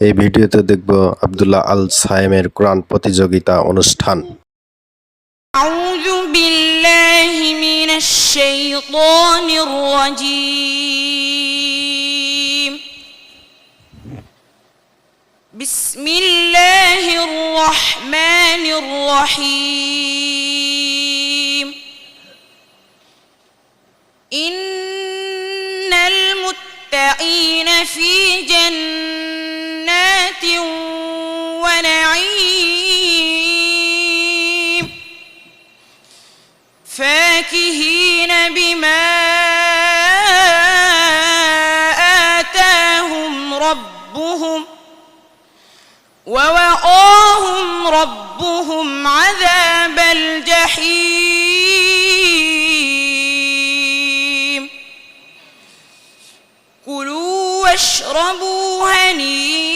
এই ভিডিওতে দেখব আব্দুল্লাহ আল সায়েমের কোরআন প্রতিযোগিতা অনুষ্ঠান أعوذ بالله من الشيطان الرجيم بسم الله الرحمن الرحيم إن المتقين في جنات فاكهين بما آتاهم ربهم ووقاهم ربهم عذاب الجحيم. كلوا واشربوا هنيئا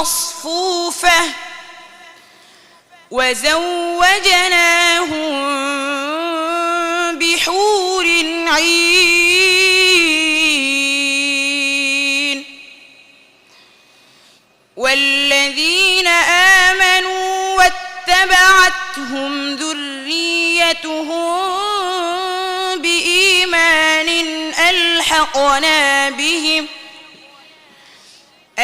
مصفوفة وزوجناهم بحور عين. والذين آمنوا واتبعتهم ذريتهم بإيمان ألحقنا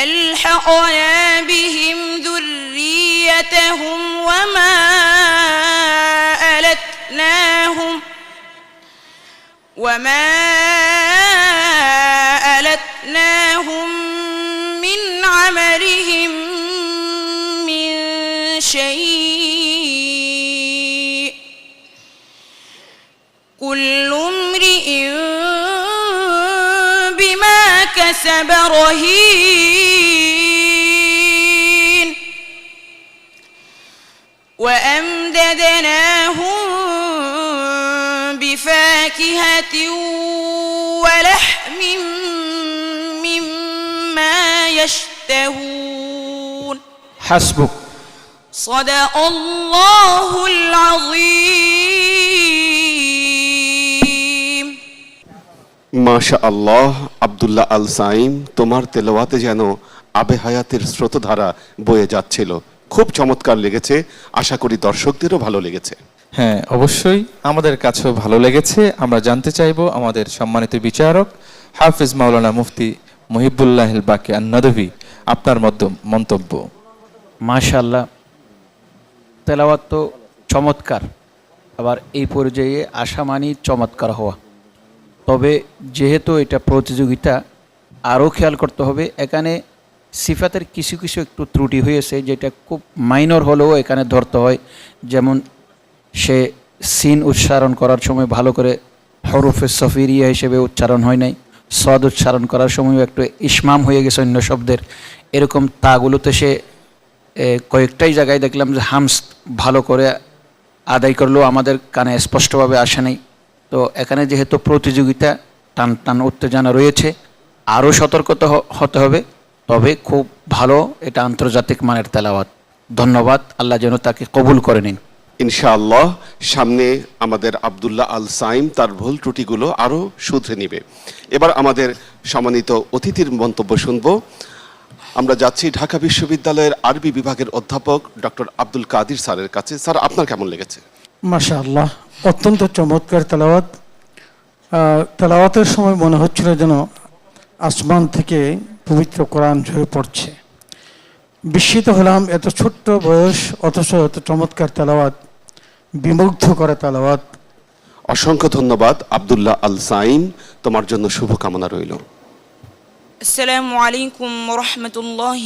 ألحقنا بهم ذريتهم وما ألتناهم وما ألتناهم من عملهم من شيء كسب رهين وأمددناهم بفاكهة ولحم مما يشتهون. حسبك. صدق الله العظيم. মাশা আল্লাহ আবদুল্লাহ আল সাইম তোমার তেলাওয়াতে যেন আবে হায়াতের স্রোতধারা বয়ে যাচ্ছিল। খুব চমৎকার লেগেছে। আশা করি দর্শকদেরও ভালো লেগেছে। হ্যাঁ অবশ্যই আমাদের কাছেও ভালো লেগেছে। আমরা জানতে চাইব আমাদের সম্মানিত বিচারক হাফিজ মাওলানা মুফতি মুহিবুল্লাহ বাকি আন্নাদভি আপনার মধ্য- মন্তব্য। মাশাল্লাহ তেলাওয়াত তো চমৎকার। আবার এই পর্যায়ে আসা মানেই চমৎকার হওয়া। তবে যেহেতু এটা প্রতিযোগিতা, আরও খেয়াল করতে হবে, এখানে সিফাতের কিছু কিছু একটু ত্রুটি হয়েছে যেটা খুব মাইনর হলেও এখানে ধরতে হয়। যেমন সে সিন উচ্চারণ করার সময় ভালো করে হরফে সফিরিয়া হিসেবে উচ্চারণ হয় নাই, সদ উচ্চারণ করার সময়ও একটু ইসমাম হয়ে গেছে অন্য শব্দের। এরকম তাগুলোতে সে কয়েকটাই জায়গায় দেখলাম যে হামস ভালো করে আদায় করলেও আমাদের কানে স্পষ্টভাবে আসে নাই। তো এখানে যেহেতু প্রতিযোগিতা টান টান উত্তেজনা রয়েছে আরও সতর্কতা হতে হবে। তবে খুব ভালো এটা আন্তর্জাতিক মানের তেলাওয়াত। ধন্যবাদ। আল্লাহ যেন তাকে কবুল করে নিন। ইনশাআল্লাহ, সামনে আমাদের আবদুল্লাহ আল সাইম তার ভুল ত্রুটিগুলো আরও শুধরে নিবে। এবার আমাদের সম্মানিত অতিথির মন্তব্য শুনব। আমরা যাচ্ছি ঢাকা বিশ্ববিদ্যালয়ের আরবি বিভাগের অধ্যাপক ডক্টর আব্দুল কাদির স্যারের কাছে। স্যার, আপনার কেমন লেগেছে? মাশাআল্লাহ অত্যন্ত চমৎকার তেলাওয়াত। তেলাওয়াতের সময় মনে হচ্ছিল যেন আসমান থেকে পবিত্র কোরআন ঝরে পড়ছে। বিস্মিত হলাম এত ছোট্ট বয়স অথচ এত চমৎকার তেলাওয়াত বিমুগ্ধ করে তেলাওয়াত। অসংখ্য ধন্যবাদ আবদুল্লাহ আল সাইন। তোমার জন্য শুভকামনা রইল। আসসালামু আলাইকুম রহমতুল্লাহ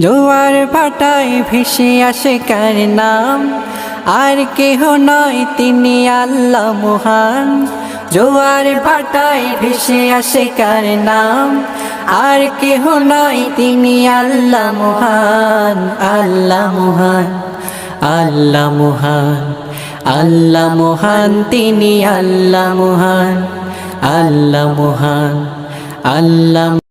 জোয়ার ভাটায় ভেসে আসে কার নাম? আর কেহ নয় তিনি আল্লাহ মহান। জোয়ার ভাটায় ভেসে আসে কার নাম? আর কেহ নয় তিনি আল্লাহ মহান। আল্লাহ মহান আল্লাহ মহান। আল্লাহ মহান, তিনি আল্লাহ মহান। আল্লাহ মহান, আল্লাহ